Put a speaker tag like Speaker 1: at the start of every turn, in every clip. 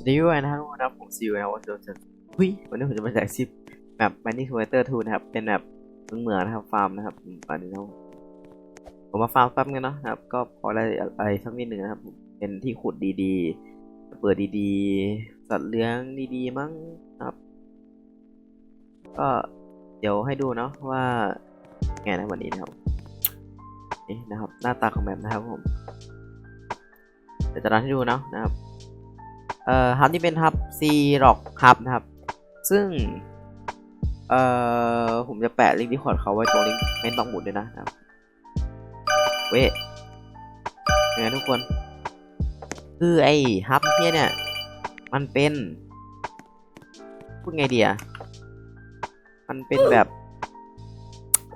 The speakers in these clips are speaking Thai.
Speaker 1: สวัสดีด้วยนะครับทุกคนนะครับผมซิวนะครับว่าจะหุ้ยวันนี้ผมจะมาแจกซิปแบบมันนี่ทูเตอร์ทูนะครับ เป็นแบบเหมืองๆนะครับฟาร์มนะครับอันนี้นะผมมาฟาร์มแป๊บนึงเนาะครับ ก็พอได้อะไรสักนิดหนึ่งนะครับ เป็นที่ขุดดีๆ เปิดดีๆ สัตว์เลี้ยงดีๆ มั้งครับ ก็เดี๋ยวให้ดูเนาะว่าไงนะวันนี้นะครับนี่นะครับ หน้าตาของแบบนะครับผมเดี๋ยวจะรันให้ดูเนาะนะครับ เอ่อฮับที่เป็นฮับซีร็อกฮับนะครับ ซึ่ง เอ่อผมจะแปะลิงก์ที่คอดเขาไว้ตรงลิงก์เมนต์บังหมุดด้วยนะนะครับเว้ยยังไงทุกคน คือไอ้ฮับเนี่ยเนี่ย มันเป็น พูดไงดีอะมันเป็นแบบ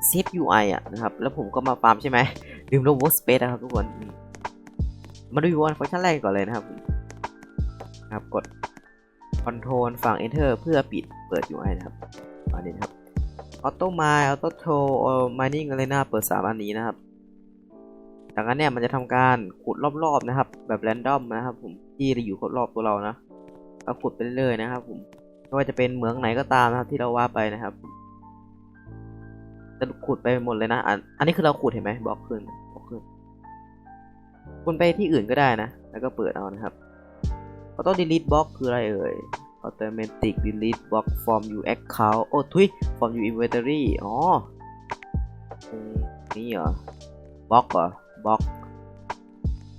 Speaker 1: เซฟ UI อะนะครับ แล้วผมก็มาฟาร์มใช่ไหมลืมลบ workspace นะครับทุกคน มาดูวันฟังก์ชันแรกก่อนเลยนะครับ ครับ กด Ctrl ฝั่ง Enter เพื่อปิดเปิด UI นะครับอันนี้ครับ Auto Mine Auto Toll Mining Arena เปิด 3 อันนี้นะครับ จากนั้นเนี่ยมันจะทำการขุดรอบๆนะครับ แบบแรนดอมนะครับ ผมที่อยู่รอบๆตัวเรานะก็ขุดไปเรื่อยๆนะครับ ผมไม่ว่าจะเป็นเหมืองไหนก็ตามนะครับ ที่เราว่าไปนะครับจะขุดไปหมดเลยนะอันอันนี้คือเราขุดเห็นไหมบล็อกขึ้นบล็อกขึ้นคุณไปที่อื่นก็ได้นะ แล้วก็เปิดเอานะครับ Auto delete box คืออะไรเอ่ย automatic delete box from you account โอ้ทุย from you inventory อ๋อ นี้เหรอ บล็อกเหรอ บล็อก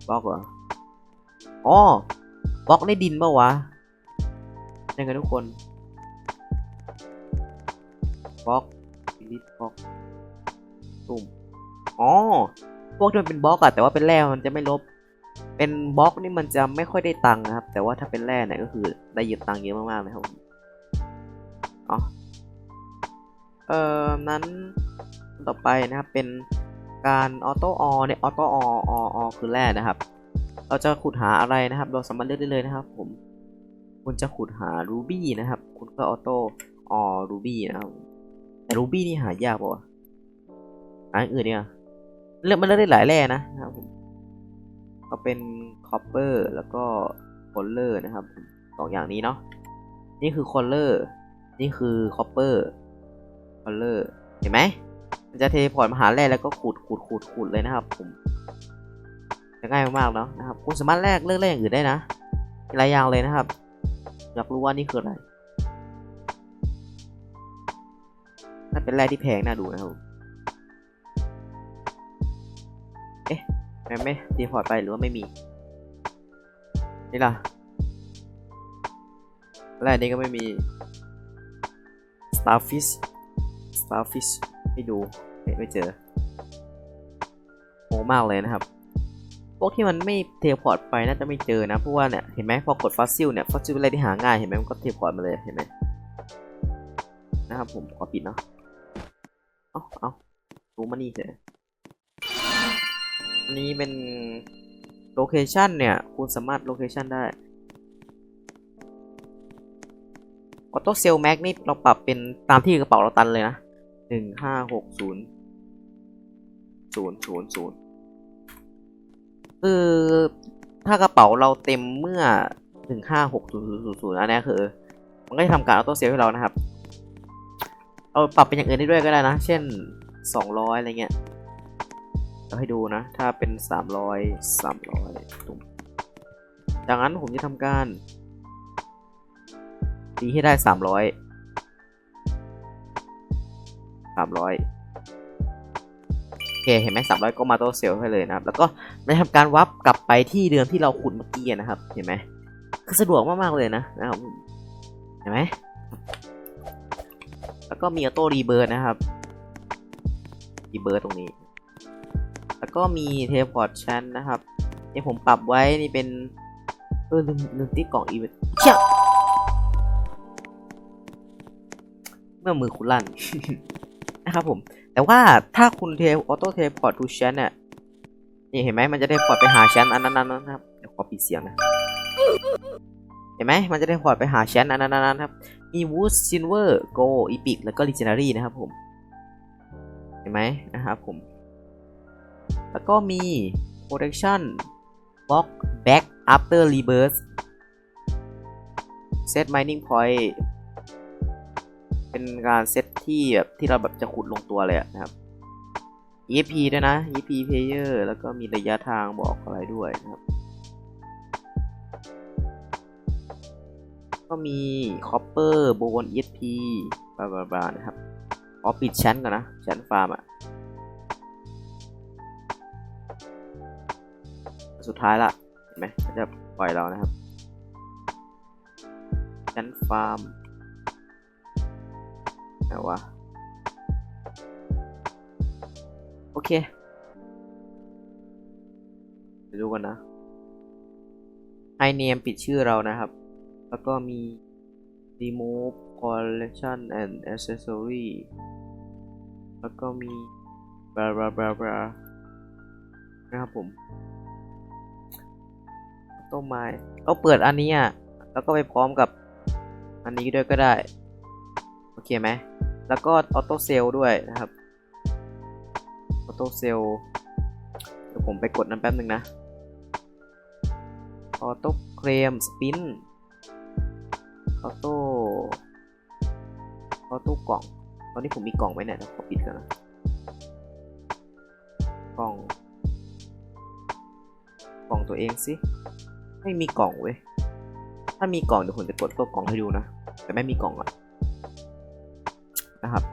Speaker 1: บล็อกเหรอ อ๋อ บล็อกในดินปะวะยังไงทุกคน บล็อก delete box ตุ่ม อ๋อ พวกที่มันเป็นบล็อกอะแต่ว่าเป็นแร่มันจะไม่ลบ เป็นบล็อกนี่มันจะไม่ค่อยได้ตังค์นะครับ แต่ว่าถ้าเป็นแร่เนี่ยก็คือได้เยอะตังค์เยอะมากๆนะครับผมอ๋อเอ่อนั้นต่อไปนะครับเป็นการออโต้ออเนี่ยออโต้อออออคือแร่นะครับ เราจะขุดหาอะไรนะครับ เราสามารถเลือกได้เลยนะครับ ผม คุณจะขุดหารูบี้นะครับ คุณก็ออโต้ออรูบี้นะครับแต่รูบี้นี่หายากป่ะหาอย่างอื่นเนี่ยเลือกมันเลือกได้หลายแร่นะนะครับผม ก็เป็นคอปเปอร์แล้วก็คอลเลอร์นะครับสองอย่างนี้เนาะนี่คือคอลเลอร์นี่คือคอปเปอร์คอลเลอร์เห็นไหมมันจะเทพอร์ตมาหาแร่แล้วก็ขุดขุดขุดขุดเลยนะครับผมจะง่ายมากๆแล้วนะครับคุณสามารถแลกเลือกแร่อย่างอื่นได้นะหลายอย่างเลยนะครับ อยากรู้ว่านี่คืออะไรน่าเป็นแร่ที่แพงน่าดูนะครับ ไม่ไม่รีพอร์ตไปหรือว่าไม่มี นี่ล่ะอะไรอันนี้ก็ไม่มี starfish starfish ไม่ดูไม่ไม่เจอโหมากเลยนะครับ พวกที่มันไม่เทพอร์ตไปน่าจะไม่เจอนะ เพราะว่าเนี่ยเห็นไหมพอกดฟอสซิลเนี่ยฟอสซิลเป็นอะไรที่หาง่ายเห็นไหมมันก็เทพอร์ตมาเลยเห็นไหมนะครับผมขอปิดเนาะ เอาเอารู้มานี่เถอะ อันนี้เป็นโลเคชันเนี่ยคุณสามารถโลเคชันได้ออโต้เซลแม็กนี่เราปรับเป็นตามที่กระเป๋าเราตันเลยนะหนึ่งห้าหกศูนย์ศูนย์ศูนย์ศูนย์คือถ้ากระเป๋าเราเต็มเมื่อหนึ่งห้าหกศูนย์ศูนย์ศูนย์อันนี้คือ มันก็จะทำการออโต้เซลให้เรานะครับเราปรับเป็นอย่างอื่นได้ด้วยก็ได้นะ เช่นสองร้อยอะไรเงี้ย ราให้ดูนะ ถ้าเป็น 300 300ตุ่มจากนั้นผมจะทำการตีให้ได้ 300 300โอเคเห็นไหม300 ก็มาโตเซลให้เลยนะครับ แล้วก็ได้ทำการวับกลับไปที่เดิมที่เราขุดเมื่อกี้นะครับ เห็นไหมคือสะดวกมากๆเลยนะนะครับเห็นไหมแล้วก็มีออโต้รีเบิร์ดนะครับรีเบิร์ดตรงนี้ แล้วก็มีเทพอร์ตชันนะครับที่ผมปรับไว้นี่เป็น เออลืมลืมติ๊กกล่องอีเวนต์เชี่ยเมื่อมือคุณลั่นนะครับผม แต่ว่าถ้าคุณเทออโต้เทพอร์ตทูชันเนี่ยนี่เห็นไหมมันจะได้พอร์ตไปหาชั้นอันนั้นๆนะครับเดี๋ยวขอปิดเสียงนะเห็นไหมมันจะได้พอร์ตไปหาชั้นอันนั้นๆนะครับมีวูดซินเวอร์โกอีพิกแล้วก็ลิเจนารีนะครับผมเห็นไหมนะครับผม แล้วก็มี protection box back after rebirth เซต mining point เป็นการเซตที่แบบที่เราแบบจะขุดลงตัวเลยนะครับ EFP ด้วยนะ EFP player แล้วก็มีระยะทางบอกอะไรด้วยนะครับ ก็มี copper bone EP บลาบลาบลานะครับขอปิดชั้นก่อนนะ ชั้นฟาร์มอะ สุดท้ายละเห็นไหมจะปล่อยเรานะครับชั้นฟาร์มไหนวะโอเคไปดูกันนะไอเนียมปิดชื่อเรานะครับ แล้วก็มี remove collection and accessory แล้วก็มีบลาบลาบลาบลานะครับผม ต้นไม้ก็เปิดอันนี้อะแล้วก็ไปพร้อมกับอันนี้ด้วยก็ได้ โอเคไหม แล้วก็ออโต้เซลด้วยนะครับ ออโต้เซลเดี๋ยวผมไปกดนั้นแป๊บหนึ่งนะ ออโต้เคลมสปิน ออโต้ ออโต้กล่อง ตอนนี้ผมมีกล่องไว้เนี่ยเดี๋ยวขอปิดก่อนนะ กล่อง กล่องตัวเองสิ ไม่มีกล่องเว้ย ถ้ามีกล่องเดี๋ยวผมจะกดตัวกล่องให้ดูนะ แต่ไม่มีกล่องอะนะครับ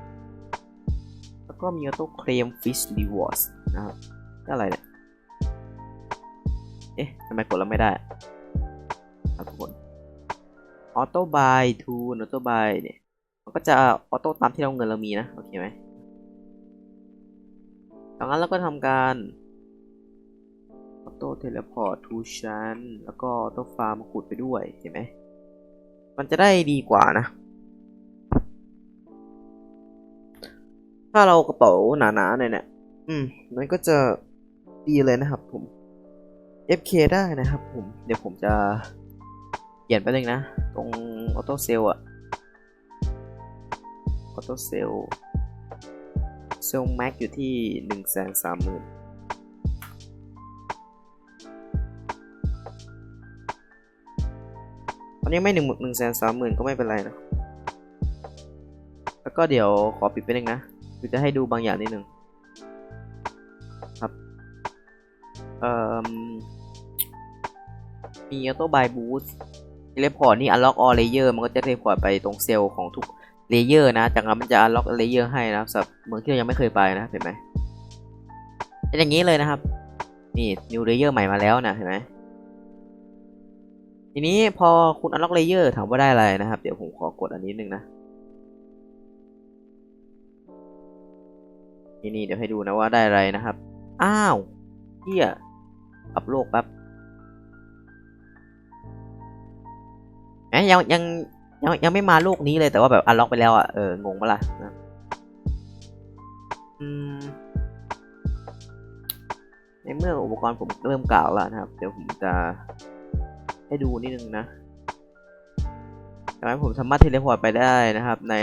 Speaker 1: แล้วก็มีออโต้เคลมฟิชรีวอร์ดนะครับนี่อะไรเนี่ย เอ๊ะทำไมกดแล้วไม่ได้ครับทุกคนออโต้บายทูนออโต้บายเนี่ย มันก็จะออโต้ตามที่เราเงินเรามีนะ โอเคไหมดังนั้นเราก็ทำการ โต้เทเลพอร์ตทูชันแล้วก็ออโตฟาร์มขุดไปด้วยเห็นไหมมันจะได้ดีกว่านะ ถ้าเรากระเป๋าหนาๆหน่อยเนี่ยอืมมันก็จะดีเลยนะครับผม FK ได้นะครับผม เดี๋ยวผมจะเปลี่ยนไปเลยนะ ตรงออโต้เซลอะออโต้เซลเซลแม็กอยู่ที่หนึ่งแสนสามหมื่น ตอนนี้ไม่หนึ่งหนึ่งแสนสามหมื่นก็ไม่เป็นไรนะ แล้วก็เดี๋ยวขอปิดไปหนึ่งนะคือจะให้ดูบางอย่างนิดหนึ่งครับเอ่อมีออโต้บายบูสเทเลพอร์ตนี่ unlock all layer มันก็จะเทเลพอร์ตไปตรงเซลล์ของทุกเลเยอร์นะ จากนั้นมันจะ unlock layer ให้นะครับสำหรับเมืองที่เรายังไม่เคยไปนะเห็นไหมเป็นอย่างนี้เลยนะครับ นี่ new layer ใหม่มาแล้วนะเห็นไหม ทีนี้พอคุณ unlock layer ถามว่าได้อะไรนะครับ เดี๋ยวผมขอกดอันนี้นึงนะนี่นี่เดี๋ยวให้ดูนะว่าได้อะไรนะครับ อ้าวเฮียปรับโลกแป๊บแหมยังยังยังยังไม่มาโลกนี้เลยแต่ว่าแบบอันล็อกไปแล้วอะเอองงปะล่ะนะอืมในเมื่ออุปกรณ์ผมเริ่มกล่าวแล้วนะครับ เดี๋ยวผมจะ ให้ดูนิดนึงนะดังนั้นผมสามารถเทเลพอร์ตไปได้นะครับ ใน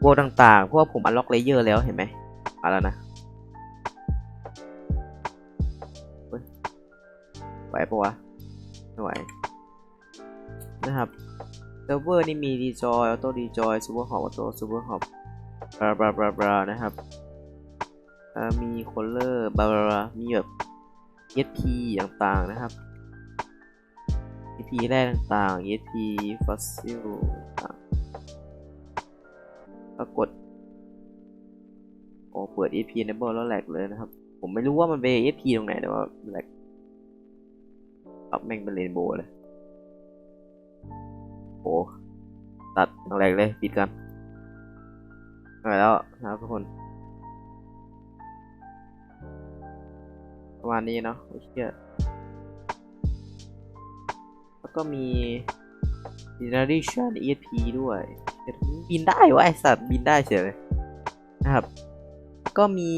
Speaker 1: โวต่างๆเพราะว่าผมอันล็อกเลเยอร์แล้วเห็นไหมมาแล้วนะไหวปะวะไม่ไหวนะครับเซิร์ฟเวอร์นี่มีดีจอยออโต้ดีจอยซูเปอร์ฮอปออโต้ซูเปอร์ฮอปบลาบลาบลาบลานะครับมีคอลเลอร์บลาบลามีแบบ ESP ต่างๆนะครับ ESP แรกต่างๆ ESP fossil ต่างๆปรากฏโอ้เปิด ESP enable แล้วแหลกเลยนะครับ ผมไม่รู้ว่ามันเป็น ESP ตรงไหนแต่ว่าแหลกอัพแม่งเป็นเรนโบว์เลยโอ้ตัดอย่างแรกเลยปิดกันไปแล้วนะครับทุกคนประมาณนี้เนาะโอเค แล้วก็มี Generation ESP ด้วยบินได้วะไอสัตว์บินได้เฉยเลยนะครับ ก็มี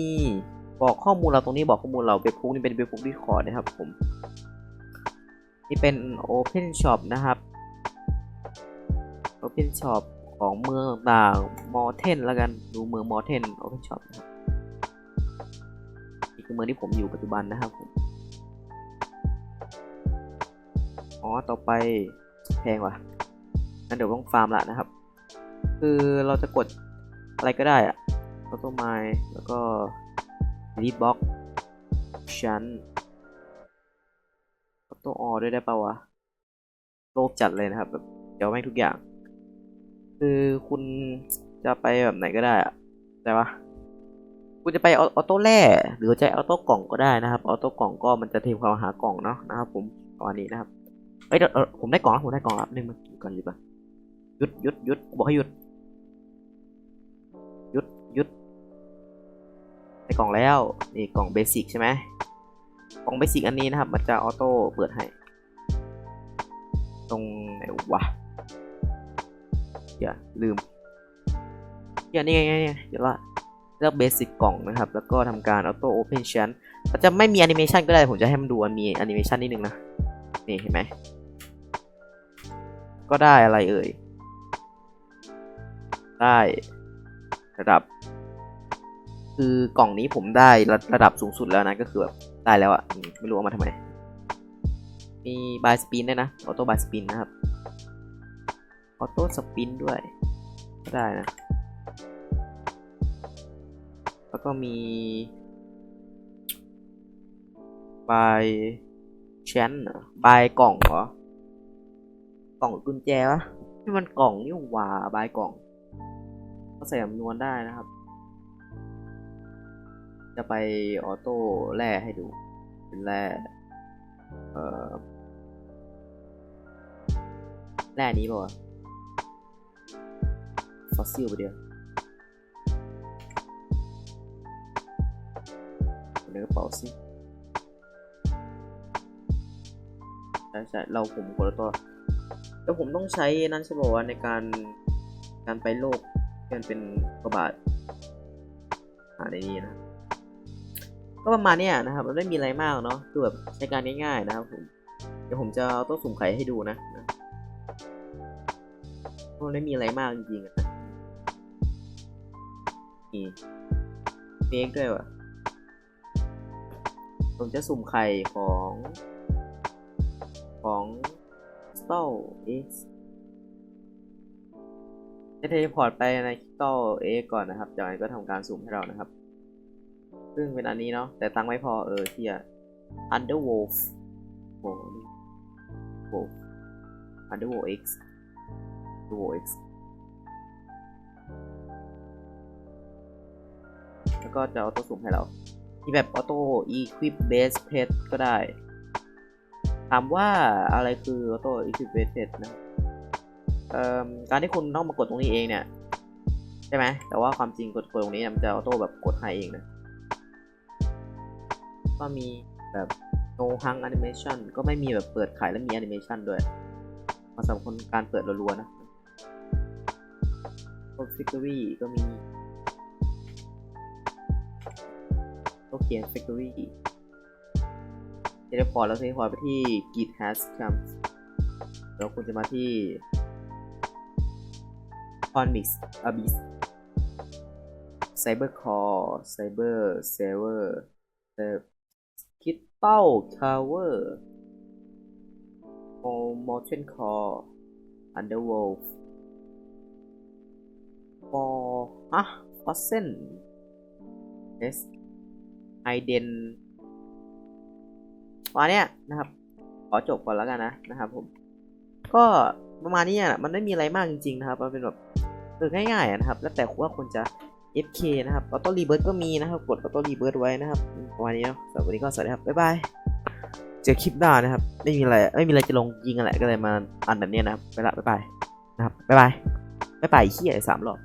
Speaker 1: บอกข้อมูลเราตรงนี้บอกข้อมูลเราเว็บพุกนี่เป็นเว็บพุกดีคอร์ดนะครับผม นี่เป็น Open Shop นะครับ Open Shop ของเมืองต่างๆมอเทนแล้วกันดูเมืองมอเทน Open Shop นะครับนี่คือเมืองที่ผมอยู่ปัจจุบันนะครับผม อ๋อ ต่อไปแพงว่ะงั้นเดี๋ยวต้องฟาร์มละนะครับ คือเราจะกดอะไรก็ได้อะออโต้ไมแล้วก็รีบ็อกชั้นออโต้ออด้วยได้ปะวะ โลภจัดเลยนะครับแบบเดี๋ยวไม่งทุกอย่าง คือคุณจะไปแบบไหนก็ได้อะได้ปะคุณจะไปออโต้แร่หรือจะออโต้กล่องก็ได้นะครับ ออโต้กล่องก็มันจะเทมความหากล่องเนาะนะครับผมประมาณนี้นะครับ เอ้ยเดออผมได้กล่องแล้วผมได้กล่องแล้วหนึ่งมันก่อนหยุดก่อนหยุดหยุดหยุดบอกให้หยุดหยุดหยุดได้กล่องแล้วนี่กล่องเบสิกใช่ไหมกล่องเบสิกอันนี้นะครับ มันจะออโต้เปิดให้ ตรงไหนวะอย่าลืมอย่านี่ไงนี่ไงเดี๋ยวละเลือกเบสิกกล่องนะครับ แล้วก็ทำการออโต้โอเพนชันมันจะไม่มีแอนิเมชันก็ได้ผมจะให้มันดูมันมีแอนิเมชันนิดนึงนะ นี่เห็นไหม ก็ได้อะไรเอ่ย ได้ระดับ คือกล่องนี้ผมได้ระระดับสูงสุดแล้วนะ ก็คือแบบได้แล้วอะไม่รู้เอามาทำไม มีบายสปินด้วยนะ ออโต้บายสปินนะครับ ออโต้สปินด้วย ก็ได้นะ แล้วก็มี บายแชนบายกล่องเหรอกล่องกุญแจวะนี่มันกล่องนี่หว่าบายกล่อง ก็ใส่จำนวนได้นะครับ จะไปออโต้แร่ให้ดู เป็นแร่เอ่อแร่นี้ป่ะฟอสซิลไปเดียวในกระเป๋าสิ ใช่ใช่เราผมคนละตัวแล้วผมต้องใช้นั้นใช่ป่าวะในการการไปโลกที่มันเป็นกระบาดหาในนี้นะ ก็ประมาณนี้นะครับ มันไม่มีอะไรมากเนาะคือแบบใช้การง่ายๆนะครับผมเดี๋ยวผมจะเอาต๊ะสุ่มไข่ให้ดูนะนะมันไม่มีอะไรมากจริงๆอะนะนี่เมกด้วยวะผมจะสุ่มไข่ของ ของ s t a l X จะเทเลพอร์ตไปใน s t a l X ก่อนนะครับ จากนั้นก็ทำการสุ่มให้เรานะครับ ซึ่งเป็นอันนี้เนาะแต่ตังไม่พอเออเที่ย Underwolf โอ้โห Underworld X Underworld X แล้วก็จะออโต้สุ่มให้เรามีแบบออโต้ Equip Base Pet ก็ได้ ถามว่าอะไรคือออโต้ Equip Base Pet นะการที่คุณต้องมากดตรงนี้เองเนี่ยใช่ไหมแต่ว่าความจริงกดตรงนี้เนี่ยมันจะออโต้แบบกดให้เองนะก็มีแบบ no hung animation ก็ไม่มีแบบเปิดขายแล้วมี animation ด้วยมาสำหรับคนการเปิดรัวๆนะ Factory ก็มีก็เขียน Factory เทเลพอร์ตแล้วเทเลพอไปที่กีดแฮชครับแล้วคุณจะมาที่คอนมิกส์อบิสไซเบอร์คอร์ไซเบอร์เซเวอร์คิดเต้าทาวเวอร์โอมอชเชนคอร์อันเดอร์วอลฟ์ฟอร์อะฟอสเซนเอสไอเดน ยนะครับ ขอจบก่อนแล้วกันนะนะครับ ผม ก็ประมาณนี้อะมันไม่มีอะไรมากจริงๆนะครับ มันเป็นแบบเออง่ายๆนะครับ แล้วแต่ว่าคนจะ FK นะครับออโต้รีเบิร์ก็มีนะครับ กดออโต้รีเบิร์ไว้นะครับประมาณนี้เนาะสำหรับวันนี้ก็สวัสดีครับ บ๊ายบาย เจอคลิปหน้านะครับ ไม่มีอะไร ไม่มีอะไรจะลงยิงอะไรก็เลยมาอันแบบนี้นะครับไปละบ๊ายบายนะครับ บ๊ายบาย บ๊ายบายเฮียสามรอบ